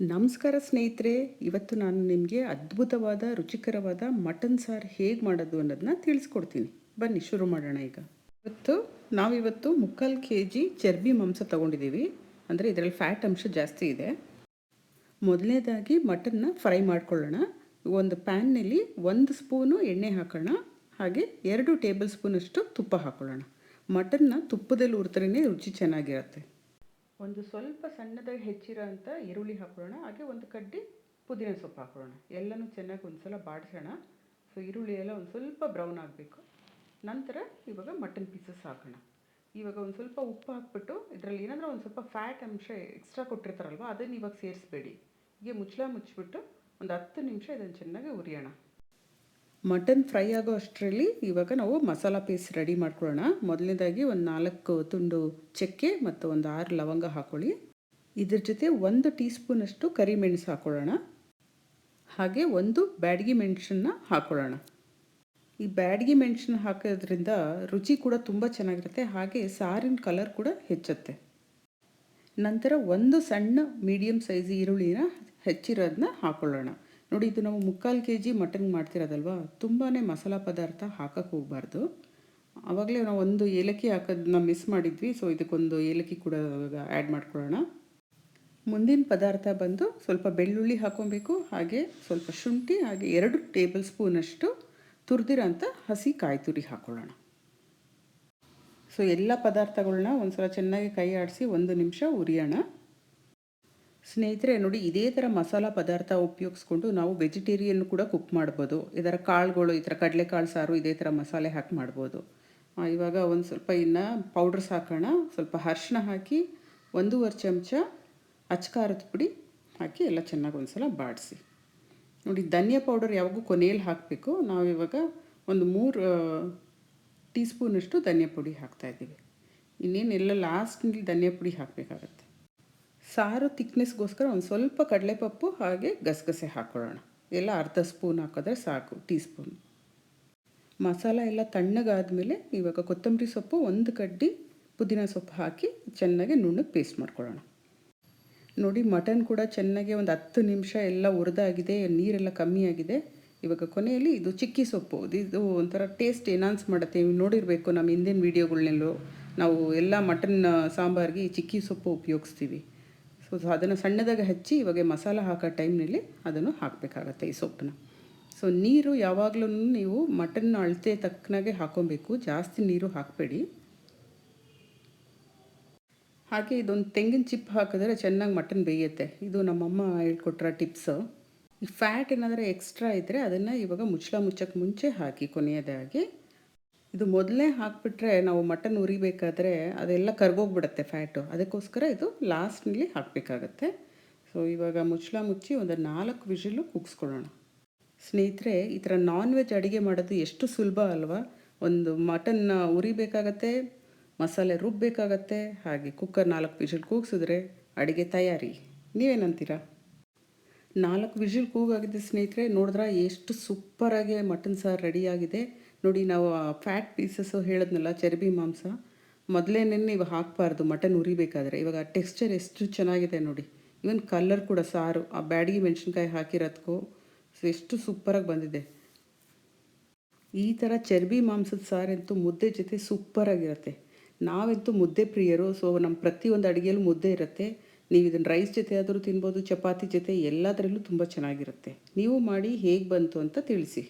ನಮಸ್ಕಾರ ಸ್ನೇಹಿತರೆ, ಇವತ್ತು ನಾನು ನಿಮಗೆ ಅದ್ಭುತವಾದ, ರುಚಿಕರವಾದ ಮಟನ್ ಸಾರು ಹೇಗೆ ಮಾಡೋದು ಅನ್ನೋದನ್ನ ತಿಳಿಸ್ಕೊಡ್ತೀನಿ. ಬನ್ನಿ, ಶುರು ಮಾಡೋಣ ಈಗ. ಇವತ್ತು ನಾವಿವತ್ತು ಮುಕ್ಕಾಲು ಕೆ ಜಿ ಚರ್ಬಿ ಮಾಂಸ ತೊಗೊಂಡಿದ್ದೀವಿ. ಅಂದರೆ ಇದರಲ್ಲಿ ಫ್ಯಾಟ್ ಅಂಶ ಜಾಸ್ತಿ ಇದೆ. ಮೊದಲನೇದಾಗಿ ಮಟನ್ನ ಫ್ರೈ ಮಾಡ್ಕೊಳ್ಳೋಣ. ಒಂದು ಪ್ಯಾನ್ನಲ್ಲಿ ಒಂದು ಸ್ಪೂನು ಎಣ್ಣೆ ಹಾಕೋಣ. ಹಾಗೆ ಎರಡು ಟೇಬಲ್ ಸ್ಪೂನಷ್ಟು ತುಪ್ಪ ಹಾಕೊಳ್ಳೋಣ. ಮಟನ್ನ ತುಪ್ಪದಲ್ಲಿ ಹುರಿದ್ರೇ ರುಚಿ ಚೆನ್ನಾಗಿರುತ್ತೆ. ಒಂದು ಸ್ವಲ್ಪ ಸಣ್ಣದಾಗಿ ಹೆಚ್ಚಿರೋ ಅಂಥ ಈರುಳ್ಳಿ ಹಾಕೊಳ್ಳೋಣ ಹಾಗೆ ಒಂದು ಕಡ್ಡಿ ಪುದೀನ ಸೊಪ್ಪು ಹಾಕೊಳ್ಳೋಣ ಎಲ್ಲನೂ ಚೆನ್ನಾಗಿ ಒಂದು ಸಲ ಬಾಡಿಸೋಣ. ಸೊ ಈರುಳ್ಳಿ ಎಲ್ಲ ಒಂದು ಸ್ವಲ್ಪ ಬ್ರೌನ್ ಆಗಬೇಕು. ನಂತರ ಇವಾಗ ಮಟನ್ ಪೀಸಸ್ ಹಾಕೋಣ. ಇವಾಗ ಒಂದು ಸ್ವಲ್ಪ ಉಪ್ಪು ಹಾಕ್ಬಿಟ್ಟು ಇದರಲ್ಲಿ ಏನಾದರೂ ಒಂದು ಸ್ವಲ್ಪ ಫ್ಯಾಟ್ ಅಂಶ ಎಕ್ಸ್ಟ್ರಾ ಕೊಟ್ಟಿರ್ತಾರಲ್ವ, ಅದನ್ನು ಇವಾಗ ಸೇರಿಸ್ಬೇಡಿ. ಹೀಗೆ ಮುಚ್ಚಳ ಮುಚ್ಚಿಬಿಟ್ಟು ಒಂದು ಹತ್ತು ನಿಮಿಷ ಇದನ್ನು ಚೆನ್ನಾಗಿ ಉರಿಯೋಣ ಮಟನ್ ಫ್ರೈ ಆಗೋ ಅಷ್ಟರಲ್ಲಿ ಇವಾಗ ನಾವು ಮಸಾಲ ಪೇಸ್ಟ್ ರೆಡಿ ಮಾಡ್ಕೊಳ್ಳೋಣ. ಮೊದಲನೇದಾಗಿ ಒಂದು ನಾಲ್ಕು ತುಂಡು ಚಕ್ಕೆ ಮತ್ತು ಒಂದು ಆರು ಲವಂಗ ಹಾಕೊಳ್ಳಿ. ಇದ್ರ ಜೊತೆ ಒಂದು ಟೀ ಸ್ಪೂನಷ್ಟು ಕರಿಮೆಣಸು ಹಾಕೊಳ್ಳೋಣ. ಹಾಗೆ ಒಂದು ಬ್ಯಾಡಗಿ ಮೆಣಸನ್ನ ಹಾಕೊಳ್ಳೋಣ. ಈ ಬ್ಯಾಡಗಿ ಮೆಣಸನ್ನ ಹಾಕೋದ್ರಿಂದ ರುಚಿ ಕೂಡ ತುಂಬ ಚೆನ್ನಾಗಿರುತ್ತೆ. ಹಾಗೆ ಸಾರಿನ ಕಲರ್ ಕೂಡ ಹೆಚ್ಚುತ್ತೆ. ನಂತರ ಒಂದು ಸಣ್ಣ ಮೀಡಿಯಮ್ ಸೈಜ್ ಈರುಳ್ಳಿನ ಹೆಚ್ಚಿರೋದನ್ನ ಹಾಕೊಳ್ಳೋಣ. ನೋಡಿ, ಇದು ನಾವು ಮುಕ್ಕಾಲು ಕೆ ಜಿ ಮಟನ್ ಮಾಡ್ತಿರೋದಲ್ವ? ತುಂಬಾ ಮಸಾಲ ಪದಾರ್ಥ ಹಾಕಕ್ಕೆ ಹೋಗಬಾರ್ದು. ಆವಾಗಲೇ ನಾವು ಒಂದು ಏಲಕ್ಕಿ ಹಾಕೋದನ್ನ ಮಿಸ್ ಮಾಡಿದ್ವಿ ಸೊ ಇದಕ್ಕೊಂದು ಏಲಕ್ಕಿ ಕೂಡ ಆ್ಯಡ್ ಮಾಡ್ಕೊಳ್ಳೋಣ. ಮುಂದಿನ ಪದಾರ್ಥ ಬಂದು ಸ್ವಲ್ಪ ಬೆಳ್ಳುಳ್ಳಿ ಹಾಕೊಬೇಕು ಹಾಗೆ ಸ್ವಲ್ಪ ಶುಂಠಿ, ಹಾಗೆ ಎರಡು ಟೇಬಲ್ ಸ್ಪೂನಷ್ಟು ತುರಿದಿರೋಂಥ ಹಸಿ ಕಾಯಿ ತುರಿ ಹಾಕ್ಕೊಳ್ಳೋಣ. ಸೊ ಎಲ್ಲ ಪದಾರ್ಥಗಳನ್ನ ಒಂದು ಸಲ ಚೆನ್ನಾಗಿ ಕೈ ಆಡಿಸಿ ಒಂದು ನಿಮಿಷ ಉರಿಯೋಣ. ಸ್ನೇಹಿತರೆ, ನೋಡಿ, ಇದೇ ಥರ ಮಸಾಲ ಪದಾರ್ಥ ಉಪಯೋಗಿಸ್ಕೊಂಡು ನಾವು ವೆಜಿಟೇರಿಯನ್ ಕೂಡ ಕುಕ್ ಮಾಡ್ಬೋದು. ಇದರ ಕಾಳುಗಳು, ಈ ಥರ ಕಡಲೆಕಾಳು ಸಾರು ಇದೇ ಥರ ಮಸಾಲೆ ಹಾಕಿ ಮಾಡ್ಬೋದು. ಇವಾಗ ಒಂದು ಸ್ವಲ್ಪ ಇನ್ನು ಪೌಡ್ರ್ಸ್ ಹಾಕೋಣ ಸ್ವಲ್ಪ ಅರ್ಶಿನ ಹಾಕಿ ಒಂದೂವರೆ ಚಮಚ ಅಚ್ಕಾರದ ಪುಡಿ ಹಾಕಿ ಎಲ್ಲ ಚೆನ್ನಾಗಿ ಒಂದು ಸಲ ಬಾಡಿಸಿ. ನೋಡಿ, ಧನಿಯಾ ಪೌಡರ್ ಯಾವಾಗೂ ಕೊನೆಯಲ್ಲಿ ಹಾಕಬೇಕು. ನಾವಿವಾಗ ಒಂದು ಮೂರು ಟೀ ಸ್ಪೂನಷ್ಟು ಧನಿಯಾ ಪುಡಿ ಹಾಕ್ತಾಯಿದ್ದೀವಿ ಇನ್ನೇನೆಲ್ಲ ಲಾಸ್ಟ್ನಲ್ಲಿ ಧನಿಯಾ ಪುಡಿ ಹಾಕಬೇಕಾಗತ್ತೆ. ಸಾರು ತಿಕ್ನೆಸ್ಗೋಸ್ಕರ ಒಂದು ಸ್ವಲ್ಪ ಕಡಲೆಪಪ್ಪು ಹಾಗೆ ಗಸಗಸೆ ಹಾಕ್ಕೊಳ್ಳೋಣ ಎಲ್ಲ ಅರ್ಧ ಸ್ಪೂನ್ ಹಾಕಿದ್ರೆ ಸಾಕು, ಟೀ ಸ್ಪೂನ್. ಮಸಾಲ ಎಲ್ಲ ತಣ್ಣಗಾದಮೇಲೆ ಇವಾಗ ಕೊತ್ತಂಬರಿ ಸೊಪ್ಪು ಒಂದು ಕಡ್ಡಿ, ಪುದೀನ ಸೊಪ್ಪು ಹಾಕಿ ಚೆನ್ನಾಗಿ ನುಣ್ಣಗೆ ಪೇಸ್ಟ್ ಮಾಡ್ಕೊಳ್ಳೋಣ. ನೋಡಿ, ಮಟನ್ ಕೂಡ ಚೆನ್ನಾಗಿ ಒಂದು ಹತ್ತು ನಿಮಿಷ ಎಲ್ಲ ಉರಿದಾಗಿದೆ ನೀರೆಲ್ಲ ಕಮ್ಮಿ ಆಗಿದೆ. ಇವಾಗ ಕೊನೆಯಲ್ಲಿ ಇದು ಚಿಕ್ಕಿ ಸೊಪ್ಪು. ಇದು ಒಂಥರ ಟೇಸ್ಟ್ ಎನಾನ್ಸ್ ಮಾಡುತ್ತೆ. ನೀವು ನೋಡಿರಬೇಕು ನಮ್ಮ ಹಿಂದಿನ ವೀಡಿಯೋಗಳನ್ನೆಲ್ಲೋ ನಾವು ಎಲ್ಲ ಮಟನ್, ಸಾಂಬಾರಿಗೆ ಈ ಚಿಕ್ಕಿ ಸೊಪ್ಪು ಉಪಯೋಗಿಸ್ತೀವಿ. ಸೊ ಅದನ್ನು ಸಣ್ಣದಾಗಿ ಹಚ್ಚಿ ಇವಾಗ ಮಸಾಲ ಹಾಕೋ ಟೈಮ್ನಲ್ಲಿ ಅದನ್ನು ಹಾಕಬೇಕಾಗತ್ತೆ ಈ ಸೊಪ್ಪನ್ನ. ಸೊ ನೀರು ಯಾವಾಗಲೂ ನೀವು ಮಟನ್ ಅಳತೆ ತಕ್ಕನಾಗೆ ಹಾಕೊಬೇಕು. ಜಾಸ್ತಿ ನೀರು ಹಾಕಬೇಡಿ. ಹಾಗೆ ಇದೊಂದು ತೆಂಗಿನ ಚಿಪ್ ಹಾಕಿದ್ರೆ ಚೆನ್ನಾಗಿ ಮಟನ್ ಬೇಯುತ್ತೆ. ಇದು ನಮ್ಮಮ್ಮ ಹೇಳ್ಕೊಟ್ರ ಟಿಪ್ಸು. ಫ್ಯಾಟ್ ಏನಾದರೂ ಎಕ್ಸ್ಟ್ರಾ ಇದ್ದರೆ ಅದನ್ನು ಇವಾಗ ಮುಚ್ಚಳ ಮುಚ್ಚಕ್ಕೆ ಮುಂಚೆ ಹಾಕಿ ಕೊನೆಯದಾಗಿ ಇದು ಮೊದಲೇ ಹಾಕಿಬಿಟ್ರೆ ನಾವು ಮಟನ್ ಉರಿಬೇಕಾದ್ರೆ ಅದೆಲ್ಲ ಕರ್ಗೋಗ್ಬಿಡುತ್ತೆ ಫ್ಯಾಟು. ಅದಕ್ಕೋಸ್ಕರ ಇದು ಲಾಸ್ಟ್ನಲ್ಲಿ ಹಾಕಬೇಕಾಗತ್ತೆ. ಸೊ ಇವಾಗ ಮುಚ್ಚಳ ಮುಚ್ಚಿ ಒಂದು ನಾಲ್ಕು ವಿಷಲು ಕುಗ್ಸ್ಕೊಳ್ಳೋಣ. ಸ್ನೇಹಿತರೆ, ಈ ಥರ ನಾನ್ ವೆಜ್ ಅಡುಗೆ ಮಾಡೋದು ಎಷ್ಟು ಸುಲಭ ಅಲ್ವಾ? ಒಂದು ಮಟನ್ನ ಉರಿಬೇಕಾಗತ್ತೆ ಮಸಾಲೆ ರುಬ್ಬಬೇಕಾಗತ್ತೆ ಹಾಗೆ ಕುಕ್ಕರ್ ನಾಲ್ಕು ವಿಷಲ್ ಕೂಗಿಸಿದ್ರೆ ಅಡುಗೆ ತಯಾರಿ. ನೀವೇನಂತೀರಾ? ನಾಲ್ಕು ವಿಷಲ್ ಕೂಗಾಗಿದೆ ಸ್ನೇಹಿತರೆ, ನೋಡಿದ್ರೆ ಎಷ್ಟು ಸೂಪರಾಗಿ ಮಟನ್ ಸಾರು ರೆಡಿಯಾಗಿದೆ ನೋಡಿ, ನಾವು ಫ್ಯಾಟ್ ಪೀಸಸ್ಸು ಹೇಳಿದ್ನಲ್ಲ, ಚರ್ಬಿ ಮಾಂಸ. ಮೊದಲೇನೇ ನೀವು ಹಾಕಬಾರ್ದು ಮಟನ್ ಉರಿಬೇಕಾದ್ರೆ. ಇವಾಗ ಟೆಕ್ಸ್ಚರ್ ಎಷ್ಟು ಚೆನ್ನಾಗಿದೆ ನೋಡಿ. ಇವನ್ ಕಲರ್ ಕೂಡ ಸಾರು. ಆ ಬ್ಯಾಡಿಗೆ ಮೆಣಸಿನ್ಕಾಯಿ ಹಾಕಿರೋದಕ್ಕೂ ಎಷ್ಟು ಸೂಪರಾಗಿ ಬಂದಿದೆ. ಈ ಥರ ಚರ್ಬಿ ಮಾಂಸದ ಸಾರಂತೂ ಮುದ್ದೆ ಜೊತೆ ಸೂಪರಾಗಿರುತ್ತೆ ನಾವಂತೂ ಮುದ್ದೆ ಪ್ರಿಯರು ಸೊ ನಮ್ಮ ಪ್ರತಿಯೊಂದು ಅಡುಗೆಯಲ್ಲೂ ಮುದ್ದೆ ಇರುತ್ತೆ. ನೀವು ಇದನ್ನು ರೈಸ್ ಜೊತೆ ಆದರೂ ತಿನ್ಬೋದು, ಚಪಾತಿ ಜೊತೆ ಎಲ್ಲದರಲ್ಲೂ ತುಂಬ ಚೆನ್ನಾಗಿರುತ್ತೆ. ನೀವು ಮಾಡಿ ಹೇಗೆ ಬಂತು ಅಂತ ತಿಳಿಸಿ.